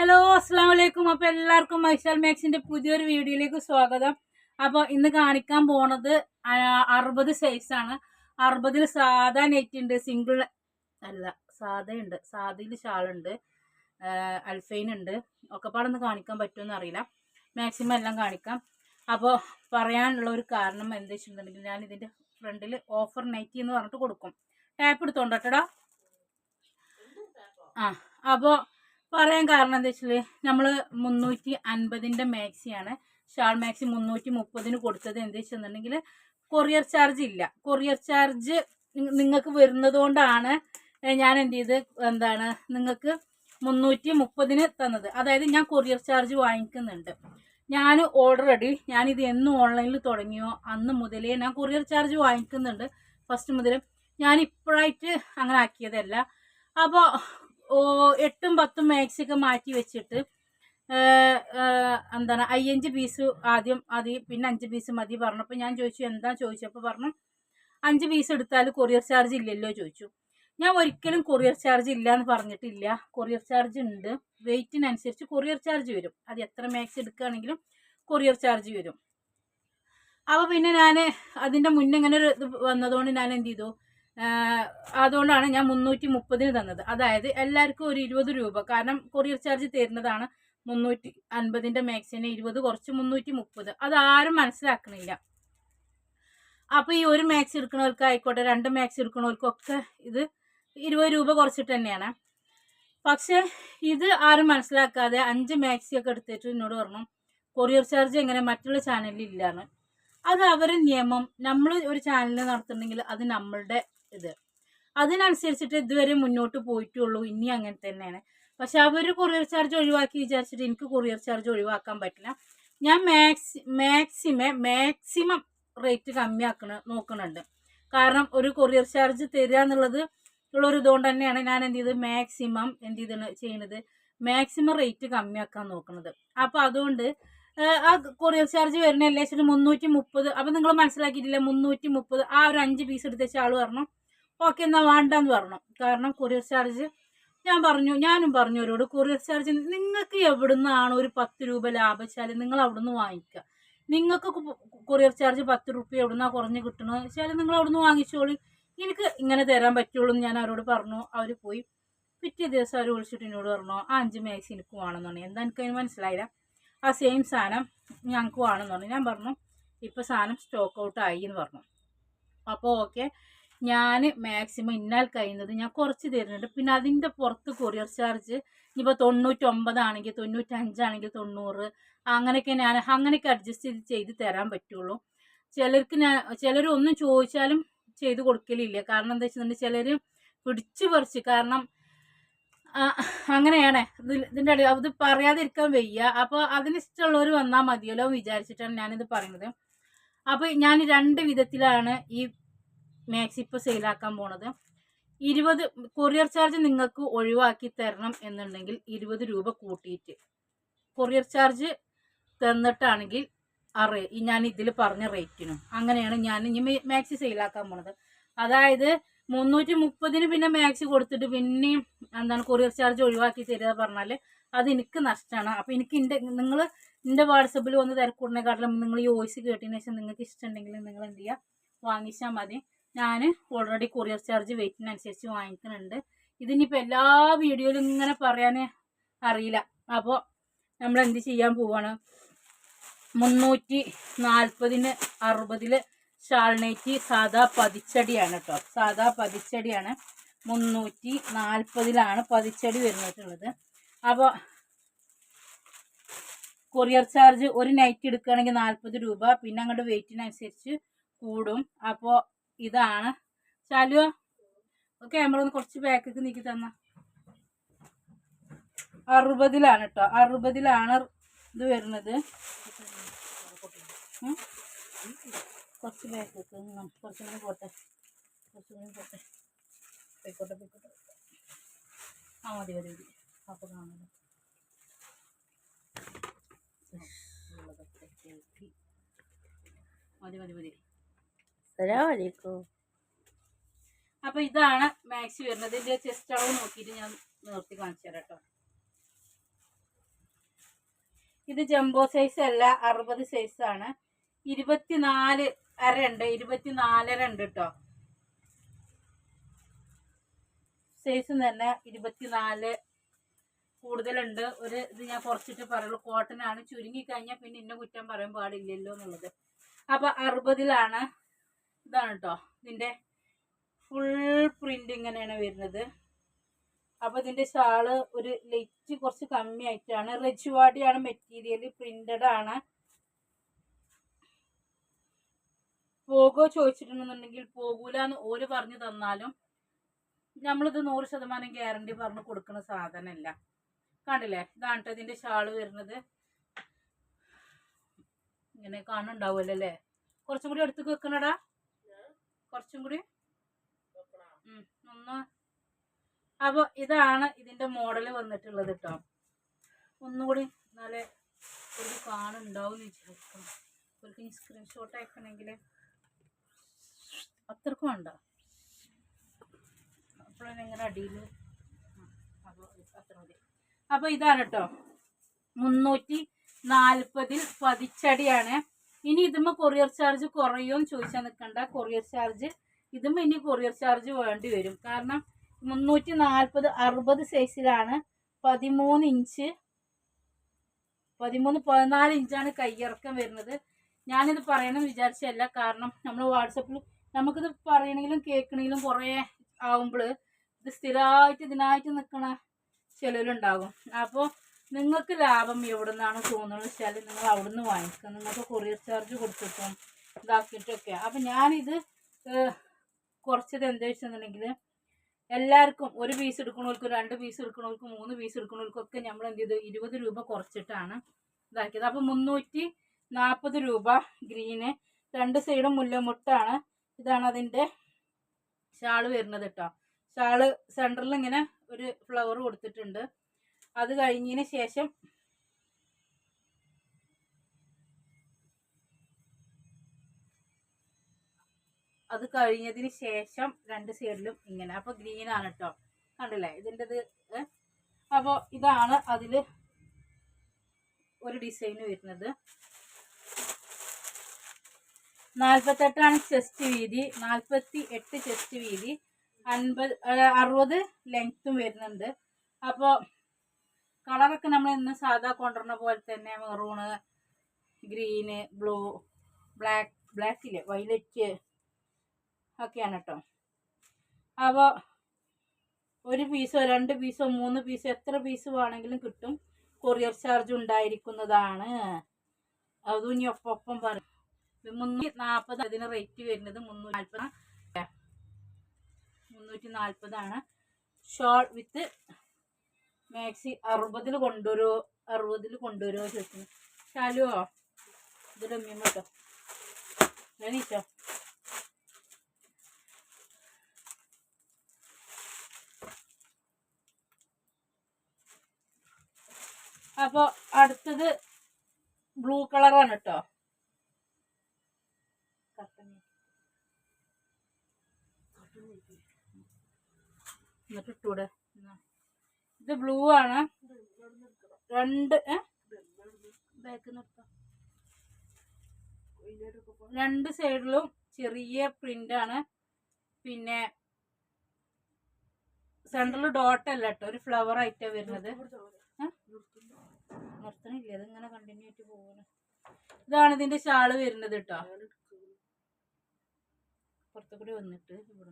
Hello അസ്സാം വലൈക്കും അപ്പോൾ എല്ലാവർക്കും മൈഷാൽ മാക്സിന്റെ പുതിയൊരു വീഡിയോയിലേക്ക് സ്വാഗതം. അപ്പോൾ ഇന്ന് കാണിക്കാൻ പോണത് അറുപത് സൈസാണ് അറുപതിൽ സാധാ നെറ്റ് ഉണ്ട് സിംഗിൾ അല്ല സാധയുണ്ട് സാധയിൽ ഷാളുണ്ട് അൽഫൈൻ ഉണ്ട്. ഒക്കെ പാടൊന്ന് കാണിക്കാൻ പറ്റുമെന്ന് അറിയില്ല. മാക്സിമം എല്ലാം കാണിക്കാം. അപ്പോൾ പറയാനുള്ള ഒരു കാരണം എന്താ വെച്ചിട്ടുണ്ടെങ്കിൽ ഞാൻ ഇതിന്റെ ഫ്രണ്ടിൽ ഓഫർ നൈറ്റി എന്ന് പറഞ്ഞിട്ട് കൊടുക്കും. ടാപ്പ് എടുത്തോണ്ടോട്ടടാ ആ അപ്പോൾ പറയാൻ കാരണം എന്താ വെച്ചാൽ നമ്മൾ മുന്നൂറ്റി അൻപതിന്റെ മാക്സിയാണ്. ഷാൾ മാക്സി മുന്നൂറ്റി മുപ്പതിന് കൊടുത്തത് എന്താ വെച്ചിട്ടുണ്ടെങ്കിൽ കൊറിയർ ചാർജ് ഇല്ല. കൊറിയർ ചാർജ് നിങ്ങൾക്ക് വരുന്നത് കൊണ്ടാണ് ഞാൻ എന്ത് ചെയ്ത് എന്താണ് നിങ്ങൾക്ക് മുന്നൂറ്റി മുപ്പതിന് തന്നത്. അതായത് ഞാൻ കൊറിയർ ചാർജ് വാങ്ങിക്കുന്നുണ്ട്. ഞാൻ ഓൾറെഡി ഞാനിത് എന്ന് ഓൺലൈനിൽ തുടങ്ങിയോ അന്ന് മുതലേ ഞാൻ കൊറിയർ ചാർജ് വാങ്ങിക്കുന്നുണ്ട്. ഫസ്റ്റ് മുതൽ ഞാൻ ഇപ്പോഴായിട്ട് അങ്ങനെ ആക്കിയതല്ല. അപ്പോൾ എട്ടും പത്തും മാക്സിയൊക്കെ മാറ്റി വെച്ചിട്ട് എന്താണ് അയ്യഞ്ച് പീസ് ആദ്യം മതി പിന്നെ അഞ്ച് പീസ് മതി പറഞ്ഞപ്പോൾ ഞാൻ ചോദിച്ചു എന്താ ചോദിച്ചപ്പോൾ പറഞ്ഞു അഞ്ച് പീസ് എടുത്താൽ കൊറിയർ ചാർജ് ഇല്ലല്ലോ ചോദിച്ചു. ഞാൻ ഒരിക്കലും കൊറിയർ ചാർജ് ഇല്ല എന്ന് പറഞ്ഞിട്ടില്ല. കൊറിയർ ചാർജ് ഉണ്ട്. വെയിറ്റിനനുസരിച്ച് കൊറിയർ ചാർജ് വരും. അത് എത്ര മാക്സ് എടുക്കുകയാണെങ്കിലും കൊറിയർ ചാർജ് വരും. അപ്പോൾ പിന്നെ ഞാൻ അതിന്റെ മുന്നേ ഇങ്ങനെ ഒരു ഇത് വന്നതുകൊണ്ട് ഞാൻ എന്ത് ചെയ്തു? അതുകൊണ്ടാണ് ഞാൻ മുന്നൂറ്റി മുപ്പതിന് തന്നത്. അതായത് എല്ലാവർക്കും ഒരു ഇരുപത് രൂപ. കാരണം കൊറിയർ ചാർജ് തരുന്നതാണ് മുന്നൂറ്റി അൻപതിന്റെ മാക്സിന് ഇരുപത് കുറച്ച് മുന്നൂറ്റി മുപ്പത് അത് ആരും മനസ്സിലാക്കണില്ല. അപ്പോൾ ഈ ഒരു മാക്സ് എടുക്കുന്നവർക്ക് ആയിക്കോട്ടെ രണ്ട് മാക്സ് എടുക്കുന്നവർക്കൊക്കെ ഇത് ഇരുപത് രൂപ കുറച്ചിട്ട് തന്നെയാണ്. പക്ഷേ ഇത് ആരും മനസ്സിലാക്കാതെ അഞ്ച് മാക്സി ഒക്കെ എടുത്തിട്ട് എന്നോട് പറഞ്ഞു കൊറിയർ ചാർജ് എങ്ങനെ മറ്റുള്ള ചാനലിൽ ഇല്ലാന്ന്. അത് അവരുടെ നിയമം നമ്മൾ ഒരു ചാനൽ നടത്തുന്നുണ്ടെങ്കിൽ അത് നമ്മളുടെ ഇത്. അതിനനുസരിച്ചിട്ട് ഇതുവരെ മുന്നോട്ട് പോയിട്ടുള്ളൂ. ഇനി അങ്ങനെ തന്നെയാണ്. പക്ഷെ അവർ കൊറിയർ ചാർജ് ഒഴിവാക്കി വിചാരിച്ചിട്ട് എനിക്ക് കൊറിയർ ചാർജ് ഒഴിവാക്കാൻ പറ്റില്ല. ഞാൻ മാക്സി മാക്സിമം മാക്സിമം റേറ്റ് കമ്മിയാക്കണ നോക്കുന്നുണ്ട് കാരണം ഒരു കൊറിയർ ചാർജ് തരിക എന്നുള്ളത് ഉള്ളൊരു ഇതുകൊണ്ട് തന്നെയാണ് ഞാൻ എന്ത് ചെയ്ത് മാക്സിമം എന്ത് ചെയ്ത് ചെയ്യണത്. മാക്സിമം റേറ്റ് കമ്മിയാക്കാൻ നോക്കുന്നത് അപ്പോൾ അതുകൊണ്ട് ആ കൊറിയർ ചാർജ് വരുന്ന എല്ലാ മുന്നൂറ്റി മുപ്പത് അപ്പം നിങ്ങൾ മനസ്സിലാക്കിയിട്ടില്ല മുന്നൂറ്റി മുപ്പത് ആ ഒരു അഞ്ച് പീസ് എടുത്ത ആൾ പറഞ്ഞു ഓക്കെ എന്നാൽ വേണ്ടെന്ന് പറഞ്ഞു. കാരണം കൊറിയർ ചാർജ് ഞാൻ പറഞ്ഞു ഞാനും പറഞ്ഞു അവരോട് കൊറിയർ ചാർജ് നിങ്ങൾക്ക് എവിടുന്നാണ് ഒരു പത്ത് രൂപ ലാഭിച്ചാലും നിങ്ങൾ അവിടുന്ന് വാങ്ങിക്കുക. നിങ്ങൾക്ക് കൊറിയർ ചാർജ് പത്ത് റുപ്യ എവിടുന്നാ കുറഞ്ഞ് കിട്ടണത് വെച്ചാൽ നിങ്ങൾ അവിടുന്ന് വാങ്ങിച്ചോളി. എനിക്ക് ഇങ്ങനെ തരാൻ പറ്റുള്ളൂ എന്ന് ഞാൻ അവരോട് പറഞ്ഞു. അവർ പോയി പിറ്റേ ദിവസം അവർ വിളിച്ചിട്ട് എന്നോട് പറഞ്ഞു ആ അഞ്ച് മാക്സി എനിക്ക് വേണമെന്ന് പറഞ്ഞു. എന്താ എനിക്ക് അതിന് മനസ്സിലായില്ല. ആ സെയിം സാധനം ഞങ്ങൾക്ക് വേണമെന്ന് പറഞ്ഞു. ഞാൻ പറഞ്ഞു ഇപ്പോൾ സാധനം സ്റ്റോക്ക് ഔട്ട് ആയി എന്ന് പറഞ്ഞു. അപ്പോൾ ഓക്കെ ഞാൻ മാക്സിമം ഇന്നാൽ കഴിയുന്നത് ഞാൻ കുറച്ച് തരുന്നുണ്ട്. പിന്നെ അതിന്റെ പുറത്ത് കൊറിയർ ചാർജ് ഇനിയിപ്പോൾ തൊണ്ണൂറ്റൊമ്പതാണെങ്കിൽ തൊണ്ണൂറ്റഞ്ചാണെങ്കിൽ തൊണ്ണൂറ് അങ്ങനെയൊക്കെ ഞാൻ അങ്ങനെയൊക്കെ അഡ്ജസ്റ്റ് ചെയ്ത് ചെയ്ത് തരാൻ പറ്റുള്ളൂ. ചിലർക്ക് ഞാൻ ചിലരൊന്നും ചോദിച്ചാലും ചെയ്ത് കൊടുക്കലില്ല. കാരണം എന്താ വെച്ചിട്ടുണ്ടെങ്കിൽ ചിലർ പിടിച്ചു പറിച്ച് കാരണം അങ്ങനെയാണ്. ഇത് ഇതിന്റെ അടി അത് പറയാതിരിക്കാൻ വയ്യ. അപ്പോൾ അതിനിഷ്ടമുള്ളവർ വന്നാൽ മതിയല്ലോ വിചാരിച്ചിട്ടാണ് ഞാനിത് പറയുന്നത്. അപ്പോൾ ഞാൻ രണ്ട് വിധത്തിലാണ് ഈ മാക്സി ഇപ്പോൾ സെയിലാക്കാൻ പോണത്. ഇരുപത് കൊറിയർ ചാർജ് നിങ്ങൾക്ക് ഒഴിവാക്കി തരണം എന്നുണ്ടെങ്കിൽ ഇരുപത് രൂപ കൂട്ടിയിട്ട്. കൊറിയർ ചാർജ് തന്നിട്ടാണെങ്കിൽ ആ റേ ഞാൻ ഇതിൽ പറഞ്ഞ റേറ്റിനും അങ്ങനെയാണ് ഞാൻ ഇനി മാക്സി സെയിലാക്കാൻ പോണത്. അതായത് മുന്നൂറ്റി മുപ്പതിന് പിന്നെ മാക്സി കൊടുത്തിട്ട് പിന്നെയും എന്താണ് കൊറിയർ ചാർജ് ഒഴിവാക്കി തരിക പറഞ്ഞാൽ അത് എനിക്ക് നഷ്ടമാണ് അപ്പം എനിക്ക് എന്റെ നിങ്ങൾ എന്റെ വാട്സപ്പിൽ വന്ന് തിരക്കൂടിനെക്കാട്ടിലും നിങ്ങൾ ഈ വോയിസ് കേട്ടതിന് ശേഷം നിങ്ങൾക്ക് ഇഷ്ടമുണ്ടെങ്കിൽ നിങ്ങൾ എന്ത് ചെയ്യുക? വാങ്ങിച്ചാൽ മതി. ഞാൻ ഓൾറെഡി കൊറിയർ ചാർജ് വെയിറ്റിനനുസരിച്ച് വാങ്ങിക്കുന്നുണ്ട്. ഇതിനിപ്പോൾ എല്ലാ വീഡിയോയിലും ഇങ്ങനെ പറയാൻ അറിയില്ല. അപ്പോൾ നമ്മൾ എന്ത് ചെയ്യാൻ പോവാണ്? മുന്നൂറ്റി നാൽപ്പതിന് അറുപതിൽ ഷാൾനേറ്റ് സാധാ പതിച്ചടിയാണ് കേട്ടോ സാധാ പതിച്ചടിയാണ്. മുന്നൂറ്റി നാൽപ്പതിലാണ് പതിച്ചടി വരുന്നിട്ടുള്ളത്. അപ്പോൾ കൊറിയർ ചാർജ് ഒരു നൈറ്റ് എടുക്കുകയാണെങ്കിൽ നാൽപ്പത് രൂപ. പിന്നെ അങ്ങോട്ട് വെയിറ്റിനനുസരിച്ച് കൂടും. അപ്പോൾ ഇതാണ്. ചാലുവ ക്യാമറ ഒന്ന് കുറച്ച് ബാക്കിക്ക് നീക്കി തന്ന. അറുപതിലാണ് കേട്ടോ അറുപതിലാണ് ഇത് വരുന്നത്. കുറച്ച് ബാക്കിക്ക് കുറച്ചും കൂടി പോട്ടെ. കുറച്ചും പോട്ടെ. പോയിക്കോട്ടെ പോയിക്കോട്ടെ. ആ മതി മതി മതി. മതി മതി മതി. അസ്സലാമലൈക്കും അപ്പൊ ഇതാണ് മാക്സി വരുന്നത്. ഇതിന്റെ ചെസ്റ്റ് അളവ് നോക്കിയിട്ട് ഞാൻ നിർത്തി കാണിച്ചു തരാം കേട്ടോ. ഇത് ജംബോ സൈസ് അല്ല അറുപത് സൈസ് ആണ്. ഇരുപത്തിനാല് അര ഉണ്ട് ഇരുപത്തിനാലര ഉണ്ട് കേട്ടോ. സൈസ് തന്നെ ഇരുപത്തിനാല് കൂടുതലുണ്ട്. ഒരു ഇത് ഞാൻ കുറച്ചിട്ട് പറയുള്ളൂ. കോട്ടൺ ആണ്. ചുരുങ്ങി കഴിഞ്ഞാൽ പിന്നെ ഇന്ന കുറ്റം പറയാൻ പാടില്ലല്ലോ എന്നുള്ളത്. അപ്പൊ അറുപതിലാണ്. ഇതാണ് കേട്ടോ ഇതിന്റെ ഫുൾ പ്രിന്റ് ഇങ്ങനെയാണ് വരുന്നത്. അപ്പോൾ ഇതിന്റെ ഷാൾ ഒരു ലൈറ്റ് കുറച്ച് കമ്മിയായിട്ടാണ്. റെച്ചുവാടിയാണ് മെറ്റീരിയൽ പ്രിന്റഡ് ആണ്. പോകോ ചോദിച്ചിട്ടുണ്ടെന്നുണ്ടെങ്കിൽ പോകൂല എന്ന് ഓര് പറഞ്ഞു തന്നാലും നമ്മളിത് നൂറ് ശതമാനം ഗ്യാരണ്ടി പറഞ്ഞു കൊടുക്കുന്ന സാധനമല്ല. കണ്ടില്ലേ? ഇതാണ് കേട്ടോ ഇതിന്റെ ഷാൾ വരുന്നത്. ഇങ്ങനെ കാണുന്നുണ്ടാവുമല്ലോ അല്ലേ? കുറച്ചും കൂടി എടുത്തു വെക്കണടാ. കുറച്ചും കൂടി ഒന്ന്. അപ്പോൾ ഇതാണ് ഇതിന്റെ മോഡൽ വന്നിട്ടുള്ളത് കേട്ടോ ഒന്നുകൂടി നല്ല ഒരു കാണുണ്ടാവും എന്ന് വിചാരിക്കണം സ്ക്രീൻഷോട്ട് അയക്കണമെങ്കിൽ അത്രക്കും വേണ്ട. അപ്പോഴാണ് ഇങ്ങനെ അടിയിൽ അപ്പോൾ അത്ര മതി. അപ്പോൾ ഇതാണ് കേട്ടോ മുന്നൂറ്റി നാൽപ്പതിൽ പതിച്ചടിയാണ്. ഇനി ഇതുമ്മ കൊറിയർ ചാർജ് കുറയുമെന്ന് ചോദിച്ചാൽ നിൽക്കണ്ട കൊറിയർ ചാർജ് ഇതും ഇനി കൊറിയർ ചാർജ് വേണ്ടി വരും. കാരണം മുന്നൂറ്റി നാൽപ്പത് അറുപത് സൈസിലാണ് പതിമൂന്ന് ഇഞ്ച് പതിമൂന്ന് പതിനാല് ഇഞ്ചാണ് കയ്യിറക്കം വരുന്നത്. ഞാനിത് പറയണമെന്ന് വിചാരിച്ചല്ല കാരണം നമ്മൾ വാട്സപ്പിൽ നമുക്കിത് പറയണമെങ്കിലും കേൾക്കണമെങ്കിലും കുറേ ആവുമ്പോൾ ഇത് സ്ഥിരമായിട്ട് ഇതിനായിട്ട് നിൽക്കണ ചിലരുണ്ടാകും അപ്പോൾ നിങ്ങൾക്ക് ലാഭം എവിടെ നിന്നാണ് തോന്നുന്നത് വെച്ചാൽ നിങ്ങൾ അവിടെ നിന്ന് വാങ്ങിക്കുക നിങ്ങൾക്ക് കൊറിയർ ചാർജ് കൊടുത്തിട്ടും ഇതാക്കിയിട്ടൊക്കെ. അപ്പം ഞാനിത് കുറച്ചത് എന്താ വെച്ചെന്നുണ്ടെങ്കിൽ എല്ലാവർക്കും ഒരു പീസ് എടുക്കണവർക്കും രണ്ട് പീസ് എടുക്കണവർക്കും മൂന്ന് പീസ് എടുക്കണവർക്കൊക്കെ നമ്മൾ എന്ത് ചെയ്തു? ഇരുപത് രൂപ കുറച്ചിട്ടാണ് ഇതാക്കിയത്. അപ്പം മുന്നൂറ്റി നാൽപ്പത് രൂപ ഗ്രീന്. രണ്ട് സൈഡും മുല്ലമുട്ടാണ്. ഇതാണ് അതിന്റെ ഷാൾ വരുന്നത് കേട്ടോ. ഷാൾ സെന്ററിൽ ഇങ്ങനെ ഒരു ഫ്ലവർ കൊടുത്തിട്ടുണ്ട്. അത് കഴിഞ്ഞതിന് ശേഷം അത് കഴിഞ്ഞതിന് ശേഷം രണ്ട് സൈഡിലും ഇങ്ങനെ. അപ്പോൾ ഗ്രീൻ ആണ് കേട്ടോ കണ്ടില്ലേ? ഇതിന്റെത് അപ്പോൾ ഇതാണ് അതിൽ ഒരു ഡിസൈൻ വരുന്നത്. നാൽപ്പത്തെട്ടാണ് ചെസ്റ്റ് വീതി. നാൽപ്പത്തി എട്ട് ചെസ്റ്റ് വീതി. അൻപത് അറുപത് ലെങ്ത്തും വരുന്നുണ്ട്. അപ്പോൾ കളറൊക്കെ നമ്മൾ ഇന്ന് സാധാ കൊണ്ടുവരുന്ന പോലെ തന്നെ maroon green blue black black ഇല്ലേ? വൈലറ്റ് ഒക്കെയാണ് കേട്ടോ അപ്പോൾ ഒരു പീസോ രണ്ട് പീസോ മൂന്ന് പീസോ എത്ര പീസ് വേണമെങ്കിലും കിട്ടും. കൊറിയർ ചാർജ് ഉണ്ടായിരിക്കുന്നതാണ്. അതും ഇനി ഒപ്പം പറയും മുന്നൂറ്റി നാൽപ്പത് അതിന് റേറ്റ് വരുന്നത് മുന്നൂറ്റി നാൽപ്പത് മുന്നൂറ്റി നാൽപ്പതാണ് ഷോൾ വിത്ത് മാക്സി അറുപതിൽ കൊണ്ടുവരുമോ അറുപതിൽ കൊണ്ടുവരുമോ ചോദിക്കുന്നു. ശാലുവോ ഇതൊരു ഉമ്മ ഞാനീച്ചോ അപ്പോൾ അടുത്തത് ബ്ലൂ കളറാണ് കേട്ടോ എന്നിട്ട് ഇട്ടൂടെ? എന്നാ. ഇത് ബ്ലൂ ആണ്. രണ്ട് രണ്ട് സൈഡിലും ചെറിയ പ്രിന്റ് ആണ്. പിന്നെ സെൻട്രൽ ഡോട്ട് അല്ല കേട്ടോ ഒരു ഫ്ലവർ ആയിട്ടാ വരുന്നത്? നിർത്തണില്ല ഇതിങ്ങനെ കണ്ടിന്യൂ ആയിട്ട് ഇതാണ് ഇതിന്റെ ഷാൾ വരുന്നത് കേട്ടോ പുറത്തു കൂടി വന്നിട്ട് ഇവിടെ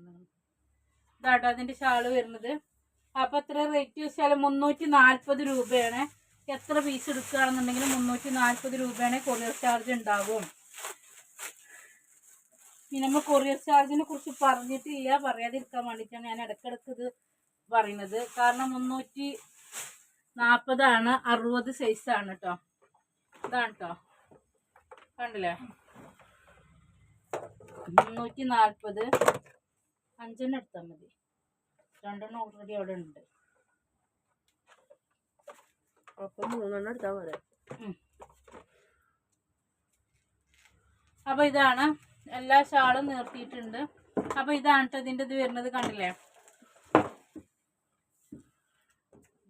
ഇതാട്ടോ അതിന്റെ ഷാൾ വരുന്നത്. അപ്പൊ എത്ര റേറ്റ് വെച്ചാൽ മുന്നൂറ്റി നാൽപ്പത് രൂപയാണ്. എത്ര പീസ് എടുക്കുകയാണെന്നുണ്ടെങ്കിൽ മുന്നൂറ്റി നാൽപ്പത് രൂപയാണ് കൊറിയർ ചാർജ് ഉണ്ടാവും. പിന്നെ നമ്മൾ കൊറിയർ ചാർജിനെ കുറിച്ച് പറഞ്ഞിട്ടില്ല. പറയാതിരിക്കാൻ വേണ്ടിയിട്ടാണ് ഞാൻ ഇടയ്ക്കിടയ്ക്ക് ഇത് പറയുന്നത്. കാരണം മുന്നൂറ്റി നാൽപ്പതാണ് അറുപത് സൈസാണ് കേട്ടോ ഇതാണ് കേട്ടോ കണ്ടില്ലേ? മുന്നൂറ്റി നാൽപ്പത് അഞ്ചെണ്ണം എടുത്താൽ മതി. രണ്ടെണ്ണം ഓൾറെഡി അവിടെ ഉണ്ട്. അപ്പൊ മൂന്നെണ്ണം എടുത്താൽ പോരെ? അപ്പൊ ഇതാണ്. എല്ലാ ഷാളും നിർത്തിയിട്ടുണ്ട്. അപ്പൊ ഇതാണ് ഇതിന്റെ ഇത് വരുന്നത് കണ്ടില്ലേ?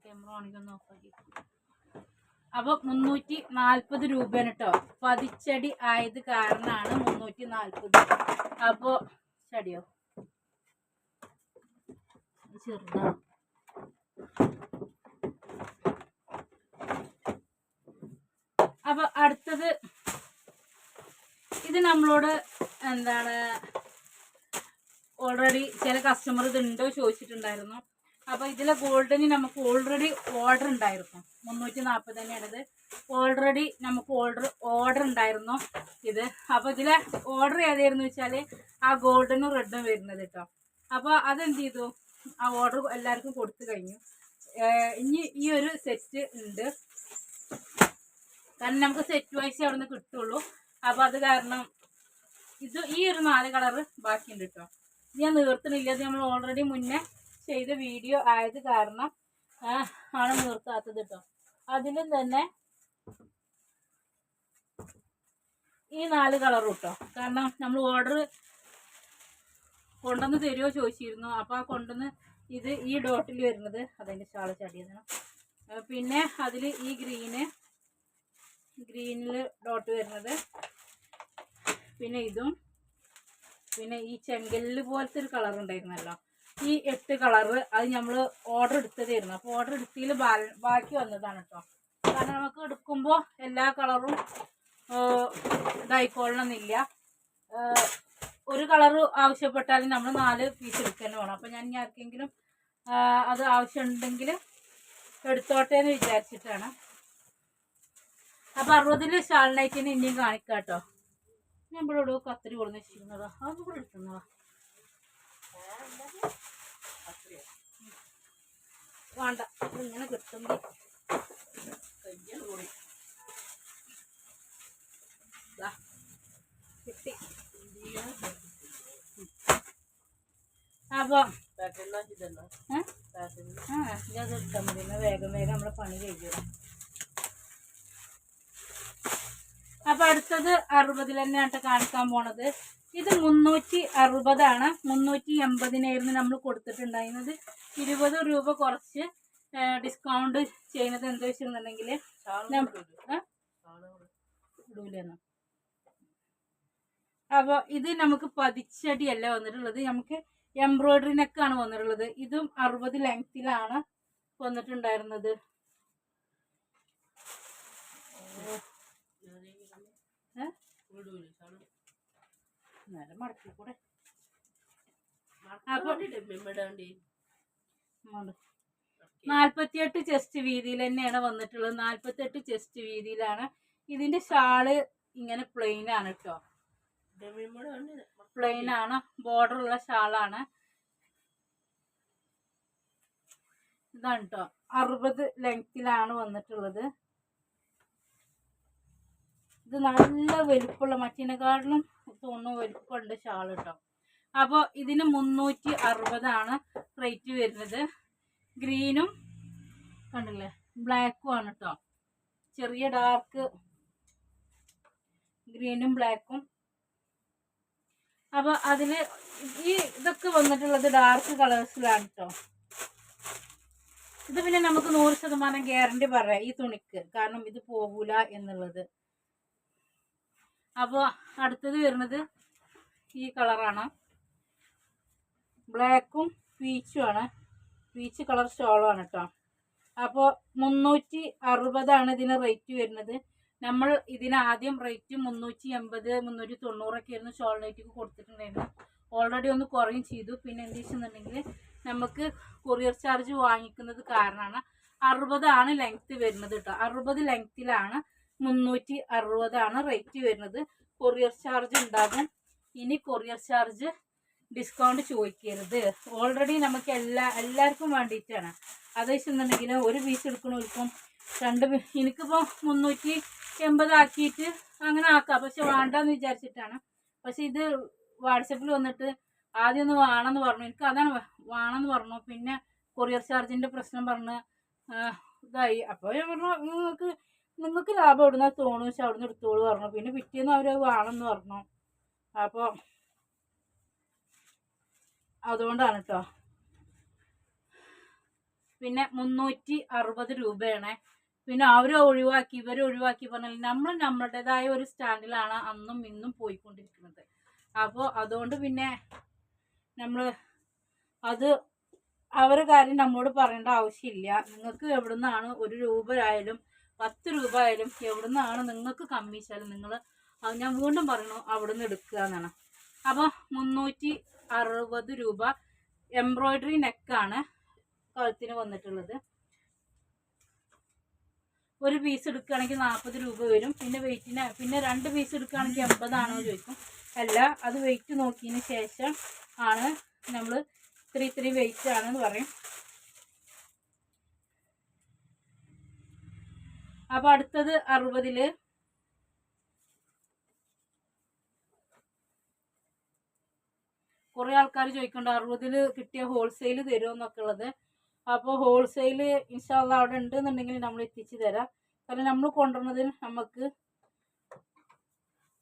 ക്യാമറ ഓണിക്കൊന്ന് ഓഫാക്കി അപ്പൊ മുന്നൂറ്റി നാൽപ്പത് രൂപയാണ് കേട്ടോ പതിച്ചടി ആയത് കാരണമാണ് മുന്നൂറ്റി നാൽപ്പത് അപ്പോ ചടിയോ ചെറുതാണ് അപ്പൊ അടുത്തത് ഇത് നമ്മളോട് എന്താണ് ഓൾറെഡി ചില കസ്റ്റമർ ഇതുണ്ടോ ചോദിച്ചിട്ടുണ്ടായിരുന്നു. അപ്പൊ ഇതിലെ ഗോൾഡിന് നമുക്ക് ഓൾറെഡി ഓർഡർ ഉണ്ടായിരുന്നു. മുന്നൂറ്റി നാൽപ്പത് തന്നെയാണിത് ഓൾറെഡി നമുക്ക് ഓർഡർ ഓർഡർ ഉണ്ടായിരുന്നു ഇത്. അപ്പൊ ഇതിലെ ഓർഡർ ഏതായിരുന്നു വെച്ചാൽ ആ ഗോൾഡനും റെഡും വരുന്നത് കേട്ടോ. അപ്പൊ അതെന്ത് ചെയ്തു? ആ ഓർഡർ എല്ലാവർക്കും കൊടുത്തു കഴിഞ്ഞു. ഇനി ഈ ഒരു സെറ്റ് ഉണ്ട്. കാരണം നമുക്ക് സെറ്റ് വൈസ് അവിടെ നിന്ന് കിട്ടുള്ളൂ. അപ്പൊ അത് കാരണം ഇത് ഈ ഒരു നാല് കളറ് ബാക്കിയുണ്ട് കേട്ടോ ഇത് ഞാൻ നീർത്തണില്ല. അത് നമ്മൾ ഓൾറെഡി മുന്നേ ചെയ്ത വീഡിയോ ആയത് കാരണം ആണ് നിർത്താത്തത് കേട്ടോ അതിലും തന്നെ ഈ നാല് കളറും കേട്ടോ കാരണം നമ്മൾ ഓർഡർ കൊണ്ടുവന്ന് തരുമോ ചോദിച്ചിരുന്നു. അപ്പോൾ ആ കൊണ്ടുവന്ന് ഇത് ഈ ഡോട്ടിൽ വരുന്നത് അതിന്റെ ഷാൾ ചടിയതാണ് പിന്നെ അതിൽ ഈ ഗ്രീന് ഗ്രീനിൽ ഡോട്ട് വരുന്നത്. പിന്നെ ഇതും പിന്നെ ഈ ചെങ്കല്ല് പോലത്തെ ഒരു കളർ ഉണ്ടായിരുന്നല്ലോ. ഈ എട്ട് കളറ് അത് നമ്മൾ ഓർഡർ എടുത്തതായിരുന്നു. അപ്പോൾ ഓർഡർ എടുത്തതിൽ ബാക്കി വന്നതാണ് കേട്ടോ കാരണം നമുക്ക് എടുക്കുമ്പോൾ എല്ലാ കളറും ഇതായിക്കൊള്ളണമെന്നില്ല ഒരു കളർ ആവശ്യപ്പെട്ടാൽ നമ്മൾ നാല് പീസ് എടുക്കാൻ വേണം. അപ്പം ഞാൻ ഇനി ആർക്കെങ്കിലും അത് ആവശ്യമുണ്ടെങ്കിൽ എടുത്തോട്ടെ എന്ന് വിചാരിച്ചിട്ടാണ്. അപ്പം അറുപതിൽ ഷാൾ നൈറ്റിന് ഇനിയും കാണിക്കാം കേട്ടോ ഞാൻ ഇവിടെ ഇവിടെ കത്തിരി കൊടുന്ന് വെച്ചിരുന്നതാ അതും കൂടെ എടുക്കുന്നതാ വേണ്ട ഇങ്ങനെ കിട്ടുന്നു കിട്ടി. അപ്പൊ ഏ? ആ ഇത് എടുത്താൽ മതി. വേഗം വേഗം നമ്മളെ പണി കഴിക്കണം അപ്പൊ അടുത്തത് അറുപതിൽ തന്നെയാണ് കാണിക്കാൻ പോണത്. ഇത് മുന്നൂറ്റി അറുപതാണ്. മുന്നൂറ്റി എൺപതിനായിരുന്നു നമ്മൾ കൊടുത്തിട്ടുണ്ടായിരുന്നത്. ഇരുപത് രൂപ കുറച്ച് ഡിസ്കൗണ്ട് ചെയ്യുന്നത് എന്താ വെച്ചിട്ടുണ്ടെങ്കിൽ ഇടൂലെന്ന്. അപ്പോൾ ഇത് നമുക്ക് പതിച്ചടിയല്ല വന്നിട്ടുള്ളത്. നമുക്ക് എംബ്രോയിഡറി നെക്കാണ് വന്നിട്ടുള്ളത്. ഇതും അറുപത് ലെങ്ത്തിലാണ് വന്നിട്ടുണ്ടായിരുന്നത്. ഏ? നേരെ മടക്കി കൂടെ. നാൽപ്പത്തിയെട്ട് ചെസ്റ്റ് വീതിയിൽ തന്നെയാണ് വന്നിട്ടുള്ളത്. നാൽപ്പത്തെട്ട് ചെസ്റ്റ് വീതിയിലാണ്. ഇതിന്റെ ഷാൾ ഇങ്ങനെ പ്ലെയിൻ ആണ് കേട്ടോ പ്ലെയിൻ ആണ്. ബോർഡർ ഉള്ള ഷാളാണ് ഇതാണ് കേട്ടോ അറുപത് ലെങ്തിലാണ് വന്നിട്ടുള്ളത്. ഇത് നല്ല വലുപ്പുള്ള മറ്റേനെക്കാട്ടിലും തോന്നുന്നു വലുപ്പമുണ്ട് ഷാൾ കേട്ടോ അപ്പോൾ ഇതിന് മുന്നൂറ്റി അറുപതാണ് റേറ്റ് വരുന്നത്. ഗ്രീനും കണ്ടില്ലേ? ബ്ലാക്കും ആണ് കേട്ടോ ചെറിയ ഡാർക്ക് ഗ്രീനും ബ്ലാക്കും അപ്പോൾ അതിൽ ഈ ഇതൊക്കെ വന്നിട്ടുള്ളത് ഡാർക്ക് കളേഴ്സിലാണ് കേട്ടോ ഇത് പിന്നെ നമുക്ക് നൂറ് ശതമാനം ഗ്യാരണ്ടി പറയാം ഈ തുണിക്ക്. കാരണം ഇത് പോകൂല എന്നുള്ളത്. അപ്പോൾ അടുത്തത് വരുന്നത് ഈ കളറാണ് ബ്ലാക്കും പീച്ചും ആണ്. പീച്ച് കളർ ഷോളാണ് കേട്ടോ അപ്പോൾ മുന്നൂറ്റി അറുപതാണ് ഇതിന് റേറ്റ് വരുന്നത്. നമ്മൾ ഇതിനാദ്യം റേറ്റ് മുന്നൂറ്റി എൺപത് മുന്നൂറ്റി തൊണ്ണൂറൊക്കെ ആയിരുന്നു ഷോൾ കൊടുത്തിട്ടുണ്ടായിരുന്നു. ഓൾറെഡി ഒന്ന് കുറയും ചെയ്തു. പിന്നെ എന്ത് വെച്ചെന്നുണ്ടെങ്കിൽ നമുക്ക് കൊറിയർ ചാർജ് വാങ്ങിക്കുന്നത് കാരണമാണ് അറുപതാണ് ലെങ്ത്ത് വരുന്നത് കേട്ടോ അറുപത് ലെങ്ത്തിലാണ് മുന്നൂറ്റി അറുപതാണ് റേറ്റ് വരുന്നത്. കൊറിയർ ചാർജ് ഉണ്ടാകും. ഇനി കൊറിയർ ചാർജ് ഡിസ്കൗണ്ട് ചോദിക്കരുത്. ഓൾറെഡി നമുക്ക് എല്ലാ എല്ലാവർക്കും വേണ്ടിയിട്ടാണ്. അത് വെച്ചെന്നുണ്ടെങ്കിൽ ഒരു പീസ് എടുക്കണവർക്കും രണ്ട് എനിക്കിപ്പോൾ മുന്നൂറ്റി എൺപതാക്കിയിട്ട് അങ്ങനെ ആക്കാം. പക്ഷെ വേണ്ടെന്ന് വിചാരിച്ചിട്ടാണ്. പക്ഷെ ഇത് വാട്സപ്പിൽ വന്നിട്ട് ആദ്യം ഒന്ന് വേണമെന്ന് പറഞ്ഞു. എനിക്ക് അതാണ് വേണമെന്ന് പറഞ്ഞു. പിന്നെ കൊറിയർ ചാർജിന്റെ പ്രശ്നം പറഞ്ഞ് ഇതായി. അപ്പോൾ ഞാൻ പറഞ്ഞു നിങ്ങൾക്ക് നിങ്ങൾക്ക് ലാഭം എവിടുന്ന തോന്നു വെച്ചാൽ അവിടുന്ന് എടുത്തോളൂ പറഞ്ഞു. പിന്നെ പിറ്റേന്ന് അവർ വേണമെന്ന് പറഞ്ഞു. അപ്പോൾ അതുകൊണ്ടാണ് കേട്ടോ പിന്നെ മുന്നൂറ്റി അറുപത് രൂപയാണ്. പിന്നെ അവരെ ഒഴിവാക്കി ഇവരെ ഒഴിവാക്കി പറഞ്ഞാൽ നമ്മൾ നമ്മളുടേതായ ഒരു സ്റ്റാൻഡിലാണ് അന്നും ഇന്നും പോയിക്കൊണ്ടിരിക്കുന്നത്. അപ്പോൾ അതുകൊണ്ട് പിന്നെ നമ്മൾ അത് അവരെ കാര്യം നമ്മളോട് പറയേണ്ട ആവശ്യമില്ല. നിങ്ങൾക്ക് എവിടുന്നാണ് ഒരു രൂപ ആയാലും പത്ത് രൂപ ആയാലും എവിടുന്നാണ് നിങ്ങൾക്ക് കമ്മീച്ചാലും നിങ്ങൾ അത് ഞാൻ വീണ്ടും പറയണു നിന്ന് എടുക്കുക എന്നാണ്. അപ്പോൾ മുന്നൂറ്റി അറുപത് രൂപ എംബ്രോയ്ഡറി നെക്കാണ് കഴുത്തിന് വന്നിട്ടുള്ളത്. ഒരു പീസ് എടുക്കുകയാണെങ്കിൽ നാൽപ്പത് രൂപ വരും. പിന്നെ വെയിറ്റിന് പിന്നെ രണ്ട് പീസ് എടുക്കുകയാണെങ്കിൽ എൺപതാണോ ചോദിക്കും. അല്ല അത് വെയിറ്റ് നോക്കിയതിന് ശേഷം ആണ് നമ്മൾ ഇത്ര ഇത്രയും വെയിറ്റ് ആണെന്ന് പറയും. അപ്പോൾ അടുത്തത് അറുപതിൽ കുറേ ആൾക്കാർ ചോദിക്കുന്നുണ്ട് അറുപതിൽ കിട്ടിയ ഹോൾസെയിൽ തരുമോ എന്നൊക്കെ ഉള്ളത്. അപ്പോൾ ഹോൾസെയിൽ ഇൻഷാല്ല അവിടെ ഉണ്ടെന്നുണ്ടെങ്കിൽ നമ്മൾ എത്തിച്ചു തരാം. കാരണം നമ്മൾ കൊണ്ടുവരുന്നതിന് നമുക്ക്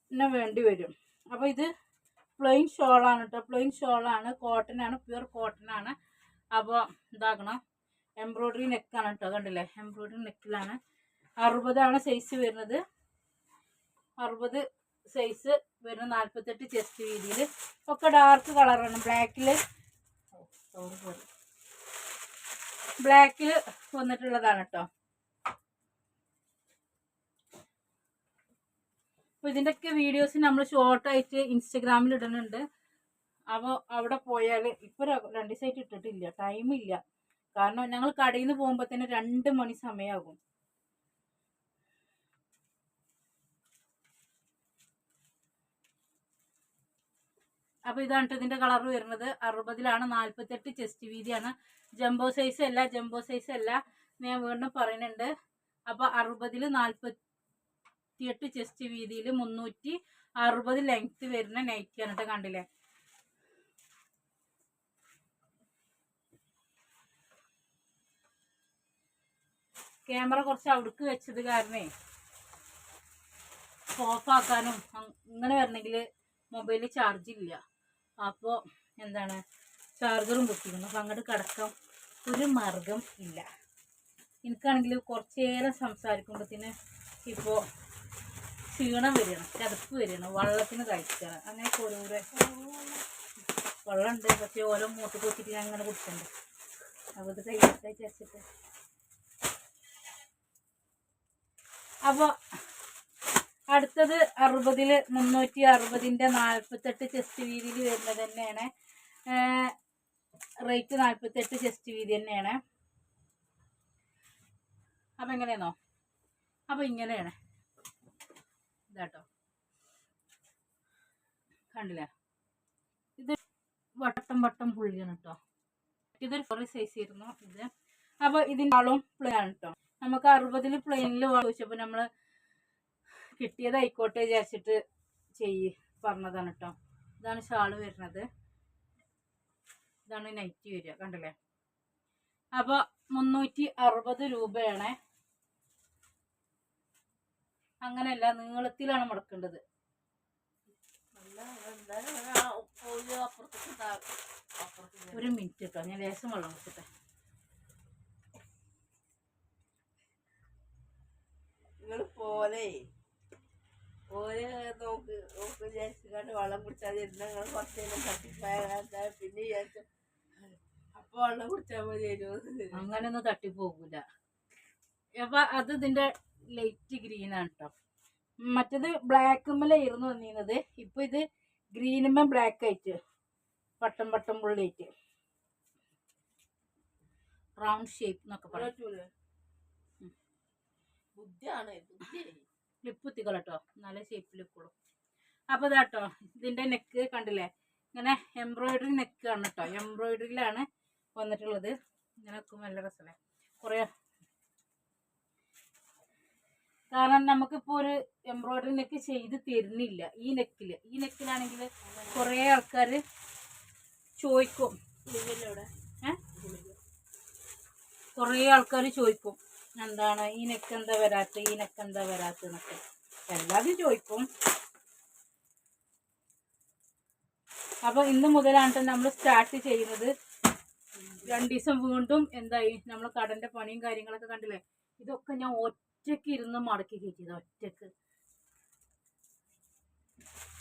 പിന്നെ വേണ്ടി വരും. അപ്പോൾ ഇത് പ്ലെയിൻ ഷോളാണ് കേട്ടോ പ്ലെയിൻ ഷോളാണ് കോട്ടൺ ആണ്. പ്യുർ കോട്ടൺ ആണ്. അപ്പോൾ ഇതാക്കണം. എംബ്രോയ്ഡറി നെക്കാണ് കേട്ടോ കണ്ടില്ലേ? എംബ്രോയ്ഡറി നെക്കിലാണ് അറുപതാണ് സൈസ് വരുന്നത്. അറുപത് സൈസ് വരുന്ന നാൽപ്പത്തെട്ട് ചെസ്റ്റ് വീതിയിൽ ഒക്കെ ഡാർക്ക് കളറാണ് ബ്ലാക്കിൽ ബ്ലാക്കിൽ വന്നിട്ടുള്ളതാണ് കേട്ടോ അപ്പോൾ ഇതിന്റെയൊക്കെ വീഡിയോസ് നമ്മൾ ഷോർട്ടായിട്ട് ഇൻസ്റ്റഗ്രാമിൽ ഇടുന്നുണ്ട്. അപ്പോൾ അവിടെ പോയാൽ ഇപ്പോൾ രണ്ട് ദിവസമായിട്ട് ഇട്ടിട്ടില്ല ടൈമില്ല കാരണം ഞങ്ങൾ കടയിൽ നിന്ന് പോകുമ്പോൾ തന്നെ രണ്ട് മണി സമയമാകും അപ്പോൾ ഇതാണ് ഇതിന്റെ കളർ വരുന്നത്. അറുപതിലാണ് നാൽപ്പത്തെട്ട് ചെസ്റ്റ് വീതിയാണ്. ജംബോ സൈസ് അല്ല ജംബോ സൈസ് അല്ല ഞാൻ വീണ്ടും പറയുന്നുണ്ട്. അപ്പോൾ അറുപതിൽ നാൽപ്പത്തിയെട്ട് ചെസ്റ്റ് വീതിയിൽ മുന്നൂറ്റി അറുപത് ലെങ്ത്ത് വരുന്ന നൈറ്റിയാണ് കേട്ടോ കണ്ടില്ലേ? ക്യാമറ കുറച്ച് അവിടേക്ക് വെച്ചത് കാരണേ ഓഫാക്കാനും ഇങ്ങനെ വരണമെങ്കിൽ മൊബൈലിൽ ചാർജ് ഇല്ല. അപ്പോൾ എന്താണ്? ചാർജറും കുത്തിയിരുന്നു അപ്പം അങ്ങോട്ട് കിടക്കാൻ ഒരു മാർഗം ഇല്ല. എനിക്കാണെങ്കിൽ കുറച്ചേരം സംസാരിക്കുമ്പോഴത്തേന് ഇപ്പോൾ ക്ഷീണം വരികയാണ് കിതപ്പ് വരികയാണ് വള്ളത്തിന് കഴിക്കുകയാണ് അങ്ങനെ ഓരോരോ വെള്ളമുണ്ട്. പക്ഷേ ഓരോ മൂട്ട് കൊത്തിട്ട് ഞാൻ അങ്ങനെ കുടിച്ചിട്ടുണ്ട് അപ്പോൾ ഇത് വിചാരിച്ചിട്ട്. അപ്പോൾ അടുത്തത് അറുപതിൽ മുന്നൂറ്റി അറുപതിന്റെ നാൽപ്പത്തെട്ട് ചെസ്റ്റ് വീതിയിൽ വരുന്നത് തന്നെയാണ്. റേറ്റ് നാൽപ്പത്തെട്ട് ചെസ്റ്റ് വീതി തന്നെയാണ്. അപ്പം എങ്ങനെയാണോ അപ്പം ഇങ്ങനെയാണ്. ഇതാട്ടോ. കണ്ടില്ലേ? ഇത് വട്ടം വട്ടം പുള്ളിയാണ് കേട്ടോ ഇതൊരു കുറേ സൈസ് ആയിരുന്നു ഇത്. അപ്പോൾ ഇതിന്റെ ആളും പ്ലെയിൻ ആണ് കേട്ടോ നമുക്ക് അറുപതിൽ പ്ലെയിനിൽ ചോദിച്ചപ്പോൾ നമ്മൾ കിട്ടിയതായിക്കോട്ടെ വിചാരിച്ചിട്ട് ചെയ്യ് പറഞ്ഞതാണ് കേട്ടോ ഇതാണ് ഷാൾ വരുന്നത്. ഇതാണ് നൈറ്റി വരിക കണ്ടില്ലേ? അപ്പോൾ മുന്നൂറ്റി അറുപത് രൂപയാണ്. അങ്ങനെയല്ല നീളത്തിലാണ് മുടക്കേണ്ടത്. ഒരു മിനിറ്റ് കേട്ടോ ഞാൻ ലേശം വെള്ളം കൊടുക്കട്ടെ നിങ്ങൾ പോലെ ഓര് നോക്ക് നോക്ക് വിചാരിച്ചിട്ട് വെള്ളം കുടിച്ചാൽ ഞങ്ങൾ കുറച്ച് നേരം തട്ടിപ്പായ പിന്നെ വിചാരിച്ചു അപ്പൊ വെള്ളം കുടിച്ചാൽ മതി അങ്ങനെയൊന്നും തട്ടിപ്പോകൂല. അപ്പൊ അത് ഇതിന്റെ ലൈറ്റ് ഗ്രീൻ ആണ് കേട്ടോ മറ്റത് ബ്ലാക്കുമ്മലായിരുന്നു വന്നിരുന്നത്. ഇപ്പൊ ഇത് ഗ്രീനുമ്മ ബ്ലാക്ക് ആയിട്ട് പട്ടം പട്ടം പുള്ളിയായിട്ട് റൗണ്ട് ഷേപ്പ് എന്നൊക്കെ പറയും. ബുദ്ധിയാണ് ബുദ്ധി ക്ലിപ്പ് കുത്തിക്കോളൂ കേട്ടോ നല്ല ഷേപ്പിൽ ഇപ്പോഴും അപ്പോൾ ഇതാട്ടോ ഇതിന്റെ നെക്ക് കണ്ടില്ലേ? ഇങ്ങനെ എംബ്രോയിഡറി നെക്ക് നെക്കാണ് കേട്ടോ എംബ്രോയിഡറിയിലാണ് വന്നിട്ടുള്ളത്. ഇങ്ങനെ വെക്കും നല്ല രസമല്ലേ കുറേ കാരണം നമുക്കിപ്പോൾ ഒരു എംബ്രോയിഡറി നെക്ക് ചെയ്ത് തരുന്നില്ല. ഈ നെക്കിൽ ഈ നെക്കിലാണെങ്കിൽ കുറേ ആൾക്കാർ ചോദിക്കും. ഗുളികയിലെവിടെ? കുറേ ആൾക്കാർ ചോദിക്കും. എന്താണ് ഈ നെക്ക് എന്താ വരാത്ത ഈ നെക്ക് എന്താ വരാത്തെന്നൊക്കെ എല്ലാവരും ചോദിക്കും. അപ്പോൾ ഇന്ന് മുതലാണ് നമ്മൾ സ്റ്റാർട്ട് ചെയ്യുന്നത്. രണ്ട് ദിവസം വീണ്ടും എന്തായി നമ്മൾ കടന്റെ പണിയും കാര്യങ്ങളൊക്കെ കണ്ടില്ലേ? ഇതൊക്കെ ഞാൻ ഒറ്റയ്ക്ക് ഇരുന്ന് മടക്കി കയറ്റിയത് ഒറ്റയ്ക്ക്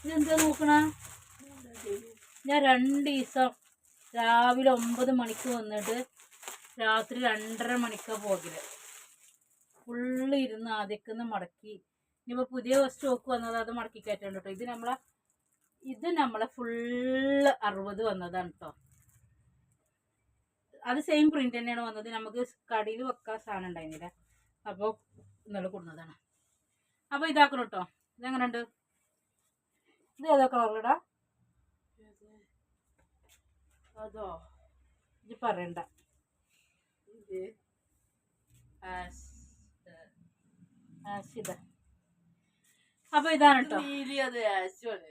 ഇതെന്താ നോക്കണ? ഞാൻ രണ്ട് ദിവസം രാവിലെ ഒമ്പത് മണിക്ക് വന്നിട്ട് രാത്രി രണ്ടര മണിക്കാണ് പോകൽ. ഫുള്ള് ഇരുന്ന് ആദ്യമൊക്കെ ഒന്ന് മടക്കി. ഇനിയിപ്പോൾ പുതിയ സ്റ്റോക്ക് വന്നത് അത് മടക്കി കയറ്റുണ്ട് കേട്ടോ ഇത് നമ്മളെ ഇത് നമ്മളെ ഫുള്ള് അറുപത് വന്നതാണ് കേട്ടോ അത് സെയിം പ്രിന്റ് തന്നെയാണ് വന്നത്. നമുക്ക് കടയിൽ വെക്കാൻ സാധനം ഉണ്ടായിരുന്നില്ല. അപ്പോൾ ഇന്നലെ കൊടുന്നതാണ്. അപ്പോൾ ഇതാക്കണം കേട്ടോ ഇതെങ്ങനെയുണ്ട്? ഇത് ഏതാ കളറിടാ അതോ ഇത് പറയണ്ട. ഇത് അപ്പോൾ ഇതാണ് കേട്ടോ നീലി അത് ആശുവാണ്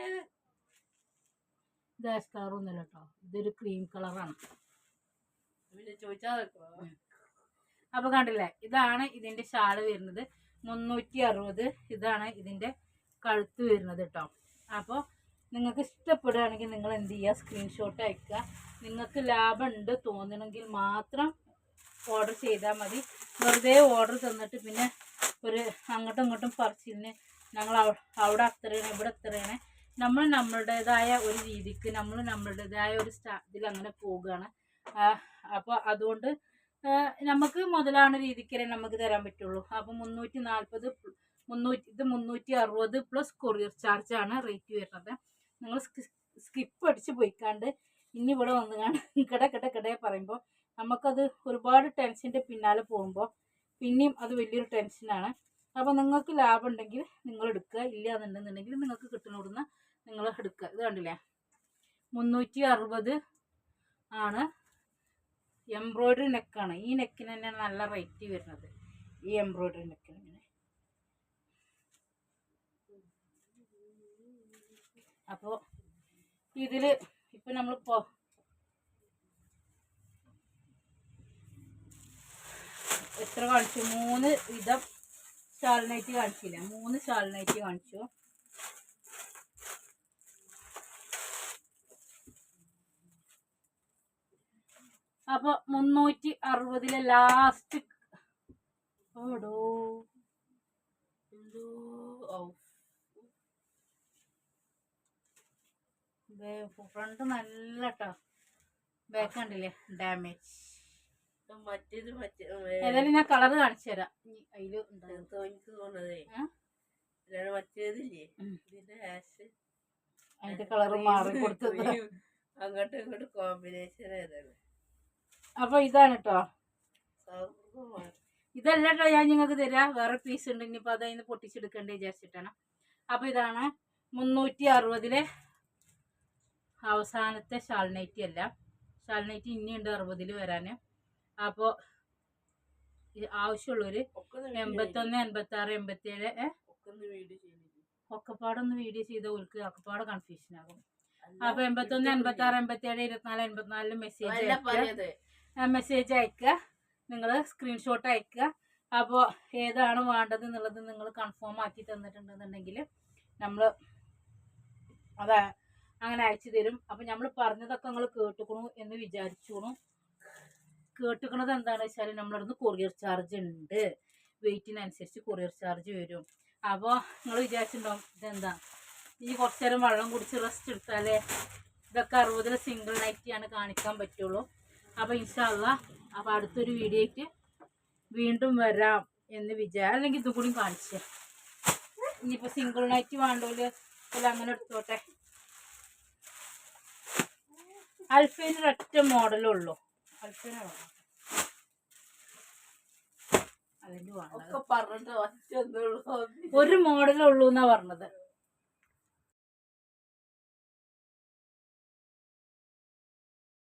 ഏത്? ഇത് ആഷ് കളറൊന്നുമില്ല കേട്ടോ ഇതൊരു ക്രീം കളറാണ്. പിന്നെ ചോദിച്ചാൽ അപ്പോൾ കണ്ടില്ലേ? ഇതാണ് ഇതിന്റെ ഷാൾ വരുന്നത്. മുന്നൂറ്റി അറുപത് ഇതാണ് ഇതിന്റെ കഴുത്ത് വരുന്നത് കേട്ടോ അപ്പോൾ നിങ്ങൾക്ക് ഇഷ്ടപ്പെടുകയാണെങ്കിൽ നിങ്ങൾ എന്ത് ചെയ്യുക? സ്ക്രീൻഷോട്ട് അയക്കുക. നിങ്ങൾക്ക് ലാഭം ഉണ്ട് തോന്നണമെങ്കിൽ മാത്രം ഓർഡർ ചെയ്താൽ മതി. വെറുതെ ഓർഡർ തന്നിട്ട് പിന്നെ ഒരു അങ്ങോട്ടും ഇങ്ങോട്ടും പറിച്ചിന് ഞങ്ങൾ അവ- അവിടെ അത്രയാണ് ഇവിടെ അത്രയാണ്. നമ്മൾ നമ്മളുടേതായ ഒരു രീതിക്ക് നമ്മൾ നമ്മളുടേതായ ഒരു ഇതിൽ അങ്ങനെ പോവുകയാണ് അപ്പോൾ അതുകൊണ്ട് നമുക്ക് മുതലാണ് രീതിക്കേ നമുക്ക് തരാൻ പറ്റുള്ളൂ. അപ്പോൾ മുന്നൂറ്റി നാൽപ്പത് മുന്നൂറ്റി ഇത് മുന്നൂറ്റി അറുപത് പ്ലസ് കൊറിയർ ചാർജ് ആണ് റേറ്റ് വരുന്നത്. നിങ്ങൾ സ്കിപ്പ് അടിച്ച് പോയിക്കാണ്ട് ഇനി ഇവിടെ വന്നുകാണ്ട് കിട കിട കിടയെ പറയുമ്പോൾ നമുക്കത് ഒരുപാട് ടെൻഷന്റെ പിന്നാലെ പോകുമ്പോൾ പിന്നെയും അത് വലിയൊരു ടെൻഷനാണ് അപ്പോൾ നിങ്ങൾക്ക് ലാഭം ഉണ്ടെങ്കിൽ നിങ്ങൾ എടുക്കുക. ഇല്ല എന്നുണ്ടെന്നുണ്ടെങ്കിൽ നിങ്ങൾക്ക് കിട്ടുന്നിടുന്ന നിങ്ങൾ എടുക്കുക. ഇത് കണ്ടില്ലേ? മുന്നൂറ്റി അറുപത് ആണ് എംബ്രോയ്ഡറി നെക്കാണ് ഈ നെക്കിന് തന്നെ നല്ല റേറ്റ് വരുന്നത്. ഈ എംബ്രോയ്ഡറി നെക്കിന് ഇങ്ങനെ. അപ്പോൾ ഇതിൽ ഇപ്പം നമ്മൾ എത്ര കാണിച്ചു? മൂന്ന് വിധം ഷാൾ കാണിച്ചില്ല? മൂന്ന് ഷാൾ കാണിച്ചു. അപ്പൊ മുന്നൂറ്റി അറുപതിലെ ലാസ്റ്റ് ഫ്രണ്ട് നല്ല കേട്ടോ ബാക്ക് കണ്ടില്ലേ? ഡാമേജ് മറ്റേത് മറ്റേ ഏതായാലും ഞാൻ കളർ കാണിച്ചു തരാം. അതിൽ എനിക്ക് തോന്നതേ മറ്റേതില്ലേ? ഇതിന്റെ ഹാഷ് അതിന്റെ കളർ മാറി കൊടുത്തത്. അങ്ങോട്ടും ഇങ്ങോട്ടും കോമ്പിനേഷൻ ഏതാണ്? അപ്പൊ ഇതാണ് കേട്ടോ ഇതല്ല കേട്ടോ ഞാൻ നിങ്ങൾക്ക് തരാം. വേറെ പീസ് ഉണ്ട്. ഇനിയിപ്പോൾ അത് അതിന് പൊട്ടിച്ചെടുക്കേണ്ടി വിചാരിച്ചിട്ടാണ്. അപ്പോൾ ഇതാണ് മുന്നൂറ്റി അറുപതിലെ അവസാനത്തെ ഷാൾനൈറ്റി അല്ല. ഷാൾനൈറ്റി ഇനിയുണ്ട് അറുപതിൽ വരാൻ അപ്പോൾ ആവശ്യമുള്ളവർ ഒക്കെ ഒന്ന് എൺപത്തൊന്ന് എൺപത്തി ആറ് എൺപത്തി ഏഴ് ഒക്കെപ്പാടൊന്ന് വീഡിയോ ചെയ്ത ഓൾക്ക് ഒക്കെപ്പാട് കൺഫ്യൂഷൻ ആകും. അപ്പൊ എൺപത്തൊന്ന് എൺപത്തി ആറ് എൺപത്തി ഏഴ് ഇരുപത്തിനാല് എൺപത്തിനാലിൽ മെസ്സേജ് മെസ്സേജ് അയക്കുക നിങ്ങൾ സ്ക്രീൻഷോട്ട് അയക്കുക അപ്പോൾ ഏതാണ് വേണ്ടത് എന്നുള്ളത് നിങ്ങൾ കൺഫേം ആക്കി തന്നിട്ടുണ്ടെന്നുണ്ടെങ്കിൽ നമ്മൾ അതാ അങ്ങനെ അയച്ചു തരും. അപ്പം നമ്മൾ പറഞ്ഞതൊക്കെ നിങ്ങൾ കേട്ടുക്കണു എന്ന് വിചാരിച്ചോണു. കേട്ടുക്കണത് എന്താണെന്ന് വെച്ചാൽ നമ്മളടുന്ന് കൊറിയർ ചാർജ് ഉണ്ട്. വെയിറ്റിനനുസരിച്ച് കൊറിയർ ചാർജ് വരും. അപ്പോൾ നിങ്ങൾ വിചാരിച്ചിട്ടുണ്ടാവും ഇതെന്താ? ഇനി കുറച്ച് നേരം വെള്ളം കുടിച്ച് റെസ്റ്റ് എടുത്താലേ ഇതൊക്കെ അറുപതിൽ സിംഗിൾ നൈറ്റിയാണ് കാണിക്കാൻ പറ്റുള്ളൂ. അപ്പോൾ ഇൻഷാല്ല അപ്പോൾ അടുത്തൊരു വീഡിയോയ്ക്ക് വീണ്ടും വരാം എന്ന് വിചാരം അല്ലെങ്കിൽ ഇതും കൂടി കാണിച്ചു ഇനിയിപ്പോൾ സിംഗിൾ നൈറ്റ് വേണ്ടോൽ അല്ല അങ്ങനെ എടുത്തോട്ടെ. അൽഫേന് ഒറ്റ മോഡലേ ഉള്ളൂ. അൽഫേനാണോ അതിന്റെ വേണ്ടത് ഒക്കെ പറഞ്ഞിട്ട് ഒറ്റ ഒന്നുള്ളൂ ഒരു മോഡലേ ഉള്ളൂ എന്നാ പറഞ്ഞത്.